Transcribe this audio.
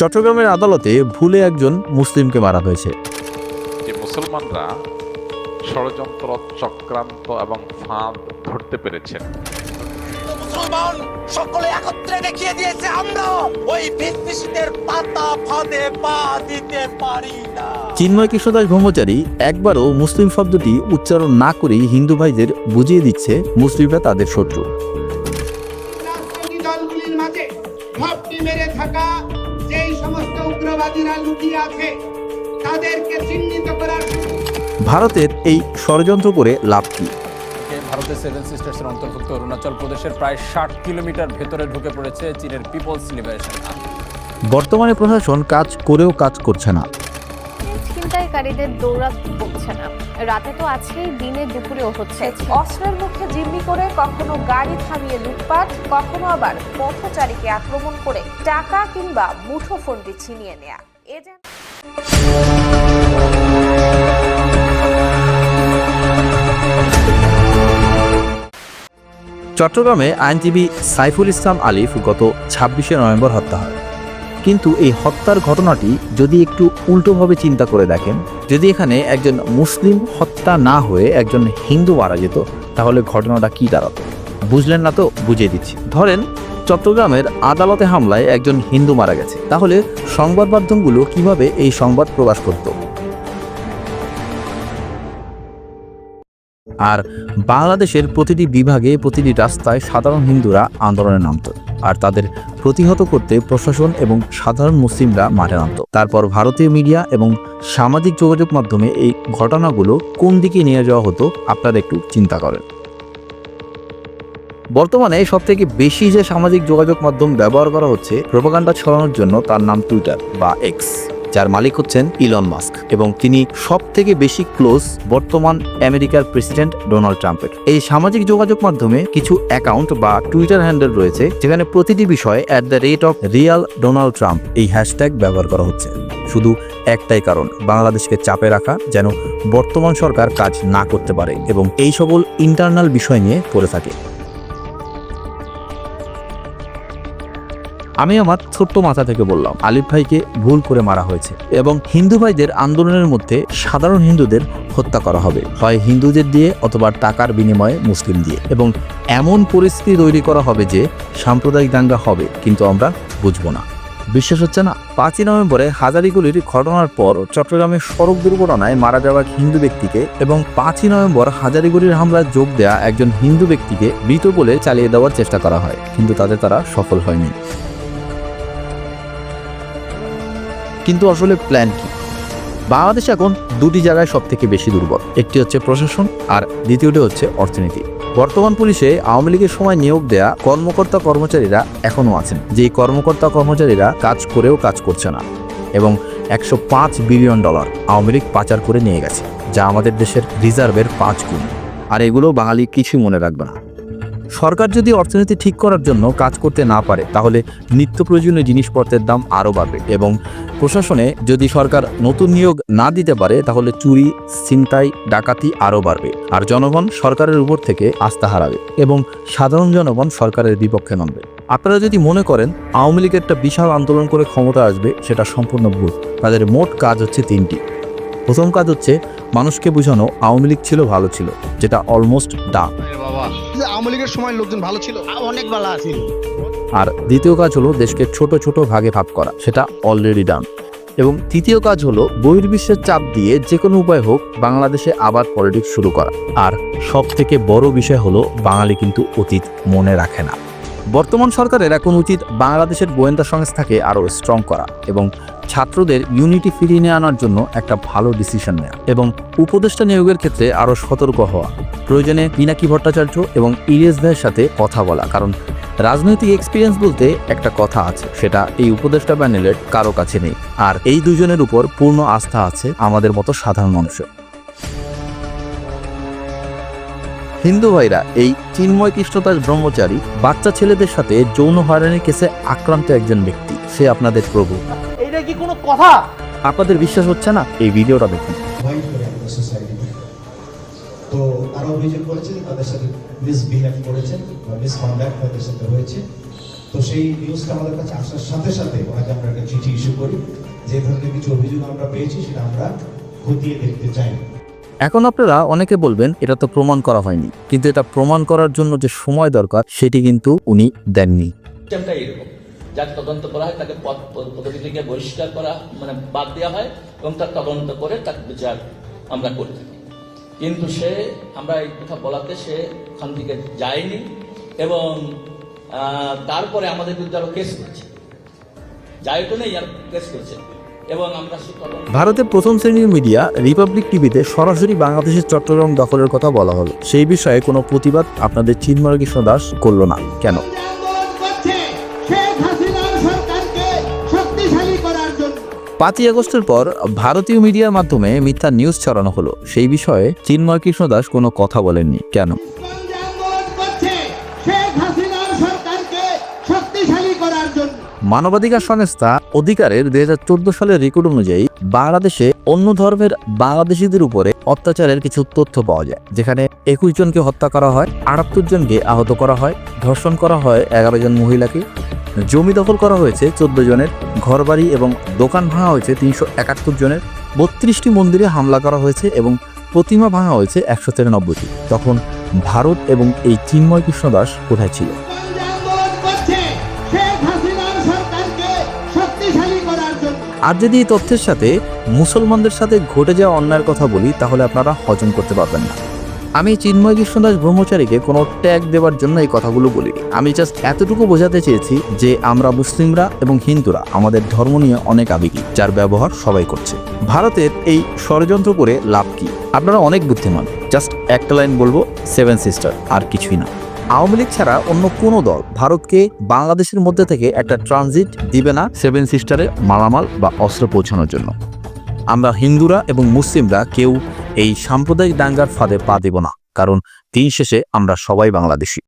চট্টগ্রামের আদালতে ভুলে একজন মুসলিমকে মারা হয়েছে। যে মুসলমানরা ষড়যন্ত্র চক্রান্ত এবং ফাঁদ ধরতে পেরেছেন। মুসলমান সকলে একত্রে দেখিয়ে দিয়েছে আমরা ওই বিদ্বেষীদের পাতা ফাঁদে পা দিতে পারি না। চিন্ময় কৃষ্ণদাস ব্রহ্মচারী একবারও মুসলিম শব্দটি উচ্চারণ না করেই হিন্দু ভাইদের বুঝিয়ে দিচ্ছে মুসলিমরা তাদের শত্রু। দলগুলির মাঝে ঘাপটি মেরে থাকা যেই সমস্ত উগ্রবাদীরা লুকিয়ে আছে তাদেরকে চিহ্নিত করার ভারতের এই ষড়যন্ত্র করে লাভ কি? ভারতের সেভেন সিস্টার্সের অন্তর্ভুক্ত অরুণাচল প্রদেশের প্রায় ষাট কিলোমিটার ভেতরে ঢুকে পড়েছে চীনের পিপলস লিবারেশন। বর্তমানে প্রশাসন কাজ করেও কাজ করছে না। ছিনতাইকারীদের দৌড়াত পড়ছে না। রাতে তো আছেই দিনে দুপুরেও হচ্ছে। অস্ত্রের মুখে জিম্মি করে কখনো গাড়ি থামিয়ে লুটপাট, কখনো আবার পথচারীকে আক্রমণ করে টাকা কিংবা মুঠোফোনটি ছিনিয়ে নেয়া। চট্টগ্রামে আইনজীবী সাইফুল ইসলাম আলিফ গত ছাব্বিশে নভেম্বর হত্যা হয়। কিন্তু এই হত্যার ঘটনাটি যদি একটু উল্টোভাবে চিন্তা করে দেখেন, যদি এখানে একজন মুসলিম হত্যা না হয়ে একজন হিন্দু মারা যেত তাহলে ঘটনাটা কি দাঁড়াতো? বুঝলেন না তো? বুঝিয়ে দিচ্ছি। ধরেন, চট্টগ্রামের আদালতে হামলায় একজন হিন্দু মারা গেছে। তাহলে সংবাদ মাধ্যমগুলো কীভাবে এই সংবাদ প্রকাশ করত? আর বাংলাদেশের প্রতিটি বিভাগে, প্রতিটি রাস্তায় সাধারণ হিন্দুরা আন্দোলনে নামত। আর তাদের প্রতিহত করতে প্রশাসন এবং সাধারণ মুসলিমরা মাঠে নামত। তারপর ভারতীয় মিডিয়া এবং সামাজিক যোগাযোগ মাধ্যমে এই ঘটনাগুলো কোন দিকে নিয়ে যাওয়া হতো, আপনারা একটু চিন্তা করেন। বর্তমানে সব থেকে বেশি যে সামাজিক যোগাযোগ মাধ্যম ব্যবহার করা হচ্ছে প্রোপাগান্ডা ছড়ানোর জন্য তার নাম টুইটার বা এক্স যার মালিক হচ্ছেন ইলন মাস্ক এবং তিনি সব থেকে বেশি ক্লোজ বর্তমান আমেরিকার প্রেসিডেন্ট ডোনাল্ড ট্রাম্পের। এই সামাজিক যোগাযোগ মাধ্যমে কিছু অ্যাকাউন্ট বা টুইটার হ্যান্ডেল রয়েছে, যেখানে প্রতিটি বিষয়ে at the rate of real Donald Trump এই হ্যাশট্যাগ ব্যবহার করা হচ্ছে। শুধু একটাই কারণ, বাংলাদেশকে চাপে রাখা যেন বর্তমান সরকার কাজ না করতে পারে এবং এই সকল ইন্টারনাল বিষয় নিয়ে পড়ে থাকে। আমি আমার ছোট্ট মাথা থেকে বললাম, আলিফ ভাইকে ভুল করে মারা হয়েছে এবং হিন্দু ভাইদের আন্দোলনের মধ্যে সাধারণ হিন্দুদের হত্যা করা হবে। হয় হিন্দুদের দিয়ে অথবা টাকার বিনিময়ে মুসলিম দিয়ে। এবং এমন পরিস্থিতি তৈরি করা হবে যে সাম্প্রদায়িক দাঙ্গা হবে, কিন্তু আমরা বুঝব না। বিশ্বাস হচ্ছে না? পাঁচই নভেম্বরে হাজারিগুলির ঘটনার পর চট্টগ্রামের সড়ক দুর্ঘটনায় মারা যাওয়া হিন্দু ব্যক্তিকে এবং পাঁচই নভেম্বর হাজারিগুলির হামলায় যোগ দেওয়া একজন হিন্দু ব্যক্তিকে মৃত বলে চালিয়ে দেওয়ার চেষ্টা করা হয়, কিন্তু তাতে তারা সফল হয়নি। কিন্তু আসলে প্ল্যান কি? বাংলাদেশ এখন দুটি জায়গায় সব থেকে বেশি দুর্বল। একটি হচ্ছে প্রশাসন আর দ্বিতীয়টি হচ্ছে অর্থনীতি। বর্তমান পুলিশে আওয়ামী লীগের সময় নিয়োগ দেয়া কর্মকর্তা কর্মচারীরা এখনও আছেন। যে কর্মকর্তা কর্মচারীরা কাজ করেও কাজ করছে না এবং একশো পাঁচ বিলিয়ন ডলার আওয়ামী লীগ পাচার করে নিয়ে গেছে, যা আমাদের দেশের রিজার্ভের পাঁচ গুণ। আর এগুলো বাঙালি কিছুই মনে রাখবে না। সরকার যদি অর্থনীতি ঠিক করার জন্য কাজ করতে না পারে, তাহলে নিত্য প্রয়োজনীয় জিনিসপত্রের দাম আরও বাড়বে। এবং প্রশাসনে যদি সরকার নতুন নিয়োগ না দিতে পারে, তাহলে চুরি, ছিনতাই, ডাকাতি আরও বাড়বে আর জনগণ সরকারের উপর থেকে আস্থা হারাবে এবং সাধারণ জনগণ সরকারের বিপক্ষে নামবে আপনারা যদি মনে করেন আওয়ামী লীগ একটা বিশাল আন্দোলন করে ক্ষমতা আসবে, সেটা সম্পূর্ণ ভুল। তাদের মোট কাজ হচ্ছে তিনটি। প্রথম কাজ হচ্ছে মানুষকে বোঝানো আওয়ামী লীগ ছিল ভালো ছিল যেটা অলমোস্ট ডান আওয়ামী লীগের সময় লোকজন ভালো ছিল। অনেক ভালো আছিল। আর দ্বিতীয় কাজ হলো দেশকে ছোট ছোট ভাগে ভাগ করা সেটা অলরেডি ডান এবং তৃতীয় কাজ হলো বহির্বিশ্বের চাপ দিয়ে যে কোনো উপায় হোক বাংলাদেশে আবার পলিটিক্স শুরু করা। আর সব থেকে বড় বিষয় হলো বাঙালি কিন্তু অতীত মনে রাখে না। বর্তমান সরকারের এখন উচিত বাংলাদেশের গোয়েন্দা সংস্থাকে আরও স্ট্রং করা এবং ছাত্রদের ইউনিটি ফিরিয়ে নিয়ে আনার জন্য একটা ভালো ডিসিশন নেওয়া এবং উপদেষ্টা নিয়োগের ক্ষেত্রে আরও সতর্ক হওয়া। প্রয়োজনে পিনাকি ভট্টাচার্য এবং ইরিয়াস ভাইয়ের সাথে কথা বলা, কারণ রাজনৈতিক এক্সপিরিয়েন্স বলতে একটা কথা আছে, সেটা এই উপদেষ্টা প্যানেলের কারও কাছে নেই। আর এই দুজনের উপর পূর্ণ আস্থা আছে আমাদের মতো সাধারণ মানুষের। হিন্দু ভাইরা এই চিন্ময় কৃষ্ণদাস ব্রহ্মচারী বাচ্চা ছেলেদের সাথে যৌন হয়রানির কেসে আক্রান্ত একজন ব্যক্তি। সে আপনাদের প্রভু। এটা কি কোনো কথা? আপনাদের বিশ্বাস হচ্ছে না? এই ভিডিওটা দেখুন। তো তারা অভিযোগ করেছে যে তাদের সাথে মিসবিহেভ করেছেন বা মিসকন্ডাক্ট তাদের সাথে হয়েছে। তো সেই নিউজটা আমাদের কাছে আসার সাথে সাথে ওনাকে আমরা একটা চিঠি ইস্যু করি। যে ধরনের কিছু অভিযোগ আমরা পেয়েছি সেটা আমরা খতিয়ে দেখতে চাই। এখন আপনারা অনেকে বলবেন, এটা তো প্রমাণ করা হয়নি। কিন্তু এটা প্রমাণ করার জন্য যে সময় দরকার, সেটি কিন্তু উনি দেননি। যার তদন্ত করা হয়, তাকে পদ- পদবি থেকে বহিষ্কার করা মানে বাদ দেওয়া হয় এবং তার তদন্ত করে তার বিচার আমরা করে থাকি। কিন্তু সে, আমরা এই কথা বলাতে সে ওখান থেকে যায়নি এবং তারপরে আমাদের বিরুদ্ধে আরও কেস করেছে। যাই তো নেই আর কেস করেছে। ভারতের প্রথম শ্রেণির মিডিয়া রিপাবলিক টিভিতে সরাসরি বাংলাদেশের চট্টগ্রাম দখলের কথা বলা হলো সেই বিষয়ে কোনো প্রতিবাদ আপনাদের চিন্ময় কৃষ্ণ দাস করল না। কেন? পাঁচই আগস্টের পর ভারতীয় মিডিয়ার মাধ্যমে মিথ্যা নিউজ ছড়ানো হলো। সেই বিষয়ে চিন্ময় কৃষ্ণ দাস কোনো কথা বলেননি। কেন ইসলামী আন্দোলন করছে শেখ হাসিনার সরকারকে শক্তিশালী করার জন্য মানবাধিকার সংস্থা অধিকারের দুই হাজার চোদ্দ সালের রেকর্ড অনুযায়ী বাংলাদেশে অন্য ধর্মের বাংলাদেশিদের উপরে অত্যাচারের কিছু তথ্য পাওয়া যায়, যেখানে একুশ জনকে হত্যা করা হয়, আটাত্তর জনকে আহত করা হয়, ধর্ষণ করা হয় এগারো জন মহিলাকে, জমি দখল করা হয়েছে চোদ্দ জনের, ঘরবাড়ি এবং দোকান ভাঙা হয়েছে তিনশো একাত্তর জনের, বত্রিশটি মন্দিরে হামলা করা হয়েছে এবং প্রতিমা ভাঙা হয়েছে একশো তিরানব্বইটি। তখন ভারত এবং এই চিন্ময় কৃষ্ণ দাস কোথায় ছিল? আর যদি এই তথ্যের সাথে মুসলমানদের সাথে ঘটে যাওয়া অন্যায়ের কথা বলি, তাহলে আপনারা হজম করতে পারবেন না। আমি চিন্ময় কৃষ্ণদাস ব্রহ্মচারীকে কোনো ট্যাগ দেওয়ার জন্য এই কথাগুলো বলি। আমি জাস্ট এতটুকু বোঝাতে চেয়েছি যে আমরা মুসলিমরা এবং হিন্দুরা, আমাদের ধর্ম নিয়ে অনেক আবেগী, যার ব্যবহার সবাই করছে। ভারতের এই ষড়যন্ত্র করে লাভ কি? আপনারা অনেক বুদ্ধিমান। জাস্ট একটা লাইন বলব সেভেন সিস্টার আর কিছুই না। আওয়ামী লীগ ছাড়া অন্য কোনো দল ভারতকে বাংলাদেশের মধ্যে থেকে একটা ট্রানজিট দিবে না সেভেন সিস্টারে মালামাল বা অস্ত্র পৌঁছানোর জন্য। আমরা হিন্দুরা এবং মুসলিমরা কেউ এই সাম্প্রদায়িক দাঙ্গার ফাঁদে পা দেব না, কারণ দিন শেষে আমরা সবাই বাংলাদেশি।